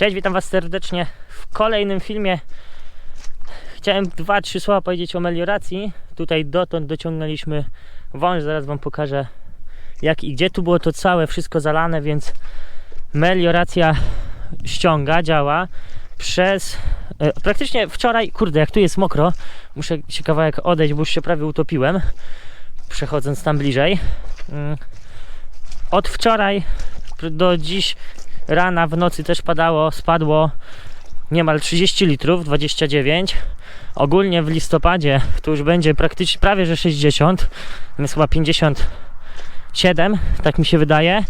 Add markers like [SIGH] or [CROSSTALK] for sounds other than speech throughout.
Cześć, witam Was serdecznie w kolejnym filmie. Chciałem dwa, trzy słowa powiedzieć o melioracji. Tutaj dotąd dociągnęliśmy wąż, zaraz Wam pokażę jak i gdzie. Tu było to całe wszystko zalane, więc melioracja ściąga, działa przez e, praktycznie wczoraj, kurde, jak tu jest mokro, muszę się kawałek odejść, bo już się prawie utopiłem, przechodząc tam bliżej. Mm. Od wczoraj do dziś rana w nocy też padało, spadło niemal 30 litrów, 29. Ogólnie w listopadzie to już będzie praktycznie prawie że 60, jest chyba 57, tak mi się wydaje,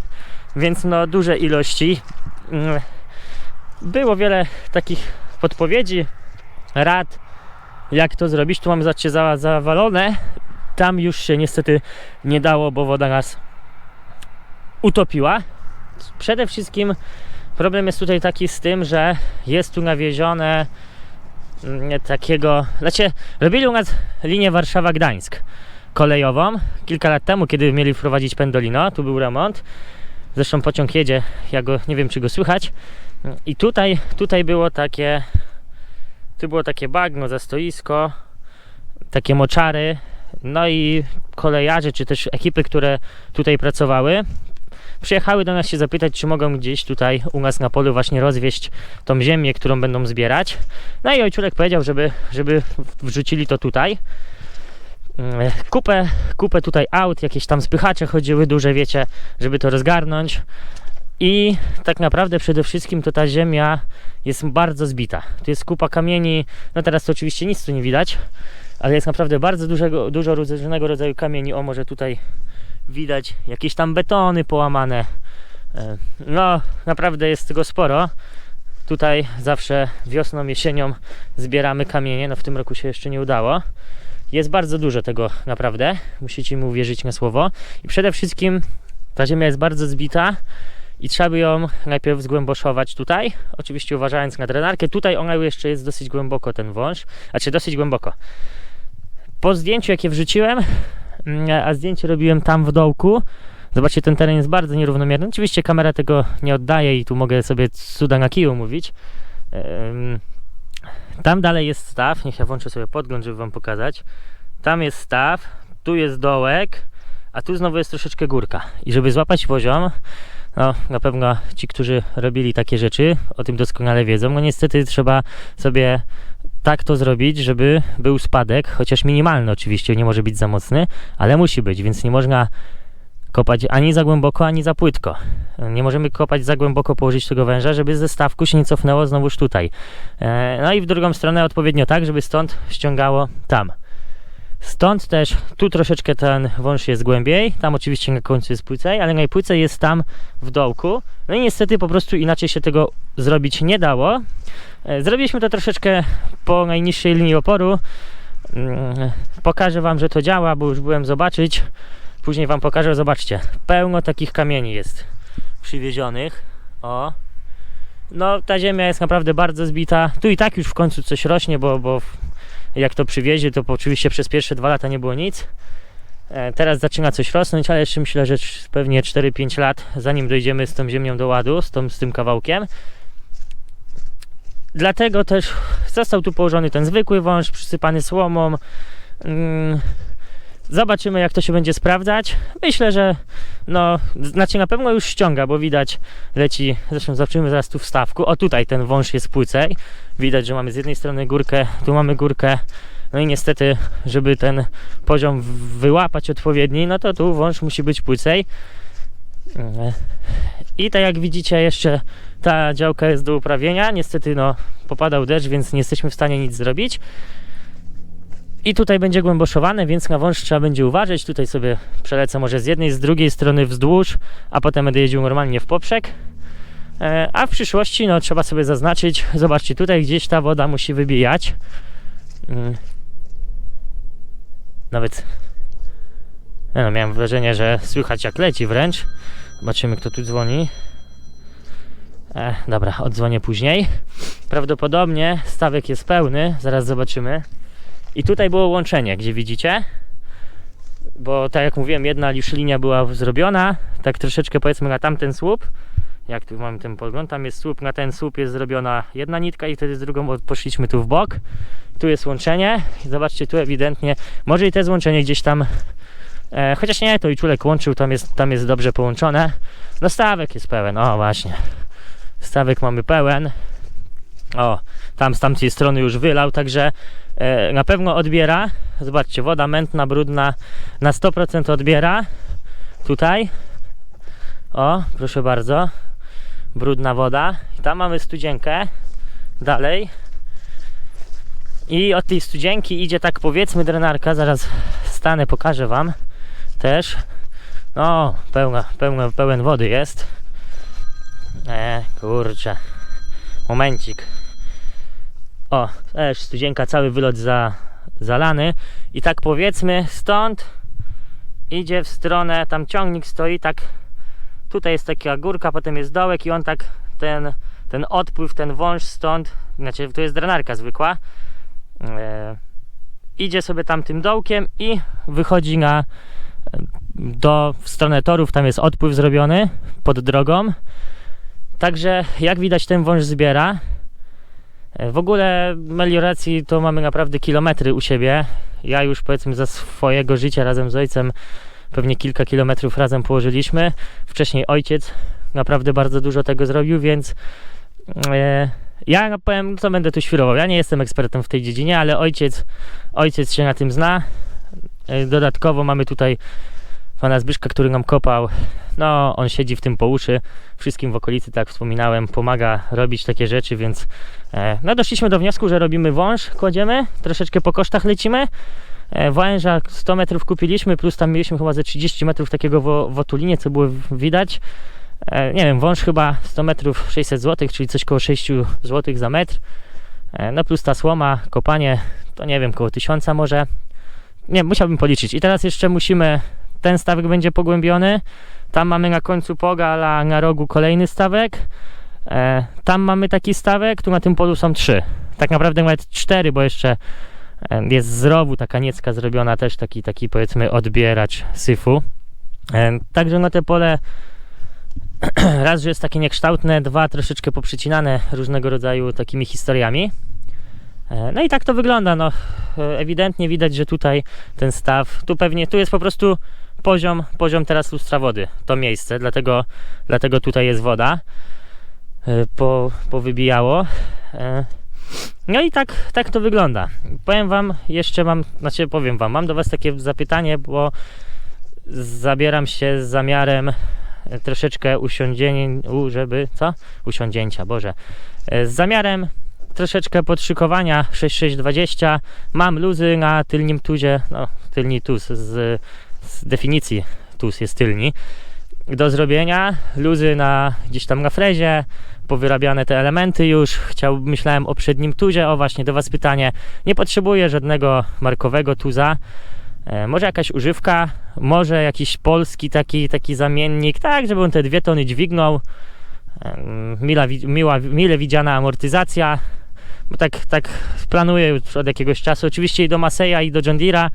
więc no duże ilości. Mm. Było wiele takich podpowiedzi, rad, jak to zrobić. Tu mamy zobaczcie za- zawalone. Tam już się niestety nie dało, bo woda nas utopiła. Przede wszystkim problem jest tutaj taki z tym, że jest tu nawiezione mm, takiego, znaczy robili u nas linię Warszawa-Gdańsk kolejową kilka lat temu, kiedy mieli wprowadzić Pendolino, tu był remont. Zresztą pociąg jedzie, ja go nie wiem czy go słychać. I tutaj, tutaj było takie tu było takie bagno za stoisko, takie moczary, no i kolejarze, czy też ekipy, które tutaj pracowały, przyjechały do nas się zapytać, czy mogą gdzieś tutaj u nas na polu właśnie rozwieść tą ziemię, którą będą zbierać. No i ojczulek powiedział, żeby, żeby wrzucili to tutaj. Mm, Kupę, kupę tutaj aut, jakieś tam spychacze chodziły duże, wiecie, żeby to rozgarnąć. I tak naprawdę przede wszystkim to ta ziemia jest bardzo zbita. Tu jest kupa kamieni, no teraz to oczywiście nic tu nie widać, ale jest naprawdę bardzo dużego, dużo różnego rodzaju kamieni. O, może tutaj widać jakieś tam betony połamane. E, No, naprawdę jest tego sporo. Tutaj zawsze wiosną, jesienią zbieramy kamienie. No w tym roku się jeszcze nie udało. Jest bardzo dużo tego naprawdę. Musicie mi uwierzyć na słowo. I przede wszystkim ta ziemia jest bardzo zbita i trzeba by ją najpierw zgłęboszować tutaj. Oczywiście uważając na drenarkę. Tutaj ona jeszcze jest dosyć głęboko ten wąż. Znaczy dosyć głęboko. Po zdjęciu jakie wrzuciłem, a zdjęcie robiłem tam w dołku. Zobaczcie, ten teren jest bardzo nierównomierny. Oczywiście kamera tego nie oddaje i tu mogę sobie cuda na kiju mówić. Tam dalej jest staw. Niech ja włączę sobie podgląd, żeby wam pokazać. Tam jest staw, tu jest dołek, a tu znowu jest troszeczkę górka. I żeby złapać poziom, no na pewno ci, którzy robili takie rzeczy, o tym doskonale wiedzą. No niestety trzeba sobie tak to zrobić, żeby był spadek, chociaż minimalny oczywiście, nie może być za mocny, ale musi być, więc nie można kopać ani za głęboko, ani za płytko. Nie możemy kopać za głęboko, położyć tego węża, żeby ze stawku się nie cofnęło znowuż tutaj. E, No i w drugą stronę odpowiednio tak, żeby stąd ściągało tam. Stąd też tu troszeczkę ten wąż jest głębiej, tam oczywiście na końcu jest płycej, ale najpłycej jest tam w dołku. No i niestety po prostu inaczej się tego zrobić nie dało. E, Zrobiliśmy to troszeczkę po najniższej linii oporu. Mm, Pokażę Wam, że to działa, bo już byłem zobaczyć. Później Wam pokażę, zobaczcie. Pełno takich kamieni jest przywiezionych. O. No, ta ziemia jest naprawdę bardzo zbita. Tu i tak już w końcu coś rośnie, bo, bo jak to przywiezie, to oczywiście przez pierwsze dwa lata nie było nic. E, Teraz zaczyna coś rosnąć, ale jeszcze myślę, że pewnie 4-5 lat, zanim dojdziemy z tą ziemią do ładu, z, tą, z tym kawałkiem. Dlatego też został tu położony ten zwykły wąż, przysypany słomą. Zobaczymy, jak to się będzie sprawdzać. Myślę, że no, znaczy na pewno już ściąga, bo widać leci, zresztą zobaczymy zaraz tu w stawku. O tutaj ten wąż jest płycej. Widać, że mamy z jednej strony górkę, tu mamy górkę. No i niestety, żeby ten poziom wyłapać odpowiedni, no to tu wąż musi być płycej. I tak jak widzicie, jeszcze ta działka jest do uprawienia. Niestety, no, popadał deszcz, więc nie jesteśmy w stanie nic zrobić. I tutaj będzie głęboszowane, więc na wąż trzeba będzie uważać. Tutaj sobie przelecę może z jednej, z drugiej strony wzdłuż, a potem będę jeździł normalnie w poprzek. E, A w przyszłości no, trzeba sobie zaznaczyć, zobaczcie, tutaj gdzieś ta woda musi wybijać. Mm. Nawet nie no, miałem wrażenie, że słychać jak leci wręcz. Zobaczymy kto tu dzwoni. E, dobra, odzwonię później. Prawdopodobnie stawek jest pełny, zaraz zobaczymy. I tutaj było łączenie, gdzie widzicie. Bo tak jak mówiłem, jedna już linia była zrobiona, tak troszeczkę powiedzmy na tamten słup. jak tu mamy ten podgląd, tam jest słup, na ten słup jest zrobiona jedna nitka i wtedy z drugą poszliśmy tu w bok. Tu jest łączenie zobaczcie, tu ewidentnie, może i to łączenie gdzieś tam, e, chociaż nie, to i czulek łączył, tam jest, tam jest dobrze połączone. No stawek jest pełen, o właśnie. Stawek mamy pełen. O, tam z tamtej strony już wylał, także e, na pewno odbiera. Zobaczcie, woda mętna, brudna na 100% odbiera. Tutaj. O, proszę bardzo. Brudna woda. I tam mamy studzienkę. Dalej. I od tej studzienki idzie tak powiedzmy drenarka. Zaraz stanę, pokażę Wam też. No, pełna, pełna, pełen wody jest. E, kurczę. Momencik. O, też studzienka, cały wylot za, zalany. I tak powiedzmy stąd idzie w stronę, tam ciągnik stoi, tak tutaj jest taka górka, potem jest dołek i on tak ten, ten odpływ, ten wąż stąd, znaczy to jest drenarka zwykła, e, idzie sobie tam tym dołkiem i wychodzi na do, w stronę torów, tam jest odpływ zrobiony pod drogą. Także jak widać ten wąż zbiera. E, W ogóle melioracji to mamy naprawdę kilometry u siebie. Ja już powiedzmy za swojego życia razem z ojcem pewnie kilka kilometrów razem położyliśmy. Wcześniej ojciec naprawdę bardzo dużo tego zrobił, więc e, ja powiem, co będę tu świrował. Ja nie jestem ekspertem w tej dziedzinie, ale ojciec, ojciec się na tym zna. E, dodatkowo mamy tutaj pana Zbyszka, który nam kopał. No, on siedzi w tym po uszy. Wszystkim w okolicy, tak wspominałem, pomaga robić takie rzeczy, więc e, no doszliśmy do wniosku, że robimy wąż, kładziemy, troszeczkę po kosztach lecimy. E, Węża 100 metrów kupiliśmy, plus tam mieliśmy chyba ze 30 metrów takiego wo, wotulinie, co było w- widać. E, Nie wiem, wąż chyba 100 metrów 600 zł, czyli coś koło 6 zł za metr. E, No plus ta słoma, kopanie, to nie wiem, koło 1000 może. Nie, musiałbym policzyć. I teraz jeszcze musimy, ten stawek będzie pogłębiony. Tam mamy na końcu pogala, na rogu kolejny stawek. E, tam mamy taki stawek, tu na tym polu są trzy. Tak naprawdę nawet cztery, bo jeszcze e, jest z rowu taka niecka zrobiona, też taki, taki powiedzmy odbieracz syfu. E, także na te pole [CLEARS THROAT] raz, że jest takie niekształtne, dwa troszeczkę poprzycinane różnego rodzaju takimi historiami. E, No i tak to wygląda. No, e, ewidentnie widać, że tutaj ten staw, tu pewnie, tu jest po prostu poziom, poziom teraz lustra wody, to miejsce, dlatego, dlatego tutaj jest woda. E, Po, powybijało. E, No i tak, tak to wygląda. Powiem Wam, jeszcze mam, znaczy powiem Wam, mam do Was takie zapytanie, bo zabieram się z zamiarem e, troszeczkę usiądzień, żeby, co? Usiądzięcia, Boże. Z zamiarem troszeczkę podszykowania 6620. Mam luzy na tylnym tuzie, no tylni tuz z, z definicji tuz jest tylni. Do zrobienia luzy na gdzieś tam na frezie, powyrabiane te elementy już. Chciał, myślałem o przednim tuzie. O właśnie, do Was pytanie. Nie potrzebuję żadnego markowego tuza. E, może jakaś używka, może jakiś polski taki, taki zamiennik, tak, żeby on te dwie tony dźwignął. Em, Mila, miła, mile widziana amortyzacja, bo tak, tak planuję już od jakiegoś czasu. Oczywiście i do Maseja, i do John Deere'a.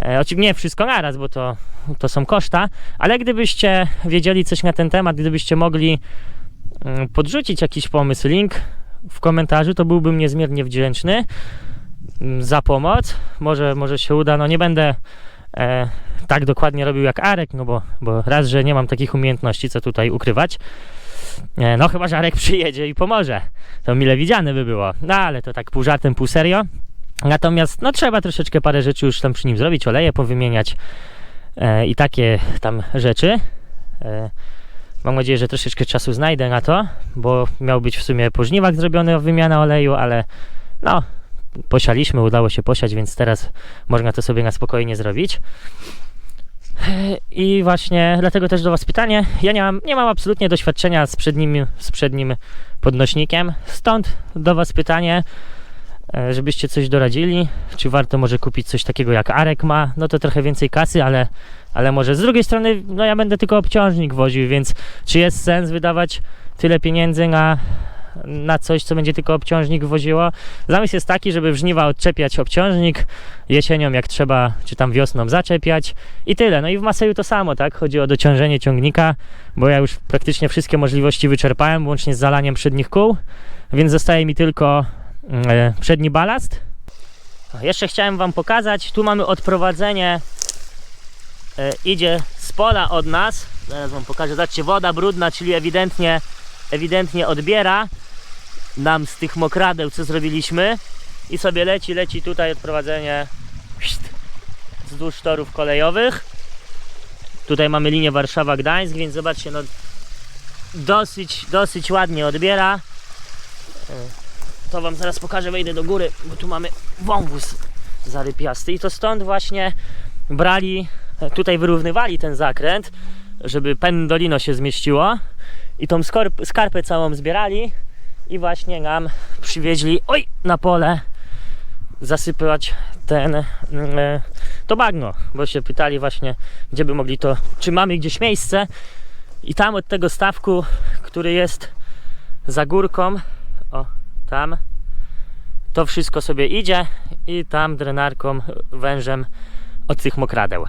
E, oczywiście nie wszystko naraz, bo to, to są koszta, ale gdybyście wiedzieli coś na ten temat, gdybyście mogli mm, podrzucić jakiś pomysł, link w komentarzu, to byłbym niezmiernie wdzięczny mm, za pomoc. Może, może się uda, no nie będę e, tak dokładnie robił jak Arek, no bo, bo raz, że nie mam takich umiejętności, co tutaj ukrywać. E, no chyba, że Arek [LAUGHS] przyjedzie i pomoże. To mile widziane by było. No ale to tak pół żartem, pół serio. Natomiast no trzeba troszeczkę parę rzeczy już tam przy nim zrobić, oleje powymieniać e, i takie tam rzeczy. E, mam nadzieję, że troszeczkę czasu znajdę na to, bo miał być w sumie po żniwach zrobiony wymiana oleju, ale no posialiśmy, udało się posiać, więc teraz można to sobie na spokojnie zrobić. E, I właśnie dlatego też do Was pytanie. Ja nie mam, nie mam absolutnie doświadczenia z przednim, z przednim podnośnikiem, stąd do Was pytanie, żebyście coś doradzili. Czy warto może kupić coś takiego jak Arek ma? No to trochę więcej kasy, ale, ale może z drugiej strony, no ja będę tylko obciążnik woził, więc czy jest sens wydawać tyle pieniędzy na, na coś, co będzie tylko obciążnik woziło. Zamysł jest taki, żeby w żniwa odczepiać obciążnik, jesienią jak trzeba, czy tam wiosną zaczepiać i tyle. No i w Maseju to samo, tak? Chodzi o dociążenie ciągnika, bo ja już praktycznie wszystkie możliwości wyczerpałem, łącznie z zalaniem przednich kół, więc zostaje mi tylko e, przedni balast. Jeszcze chciałem Wam pokazać, tu mamy odprowadzenie, e, idzie z pola od nas, zaraz Wam pokażę, zobaczcie, woda brudna, czyli ewidentnie, ewidentnie odbiera nam z tych mokradeł, co zrobiliśmy i sobie leci, leci tutaj odprowadzenie wzdłuż torów kolejowych. Tutaj mamy linię Warszawa-Gdańsk, więc zobaczcie, no dosyć, dosyć ładnie odbiera. To Wam zaraz pokażę, wejdę do góry, bo tu mamy wąwóz zarypiasty. I to stąd właśnie brali, e, tutaj wyrównywali ten zakręt, żeby pendolino się zmieściło. I tą skarpę całą zbierali i właśnie nam przywieźli, oj, na pole zasypać ten, e, to bagno, bo się pytali właśnie, gdzie by mogli to, czy mamy gdzieś miejsce. I tam od tego stawku, który jest za górką, o, tam, to wszystko sobie idzie i tam drenarką, wężem od tych mokradeł.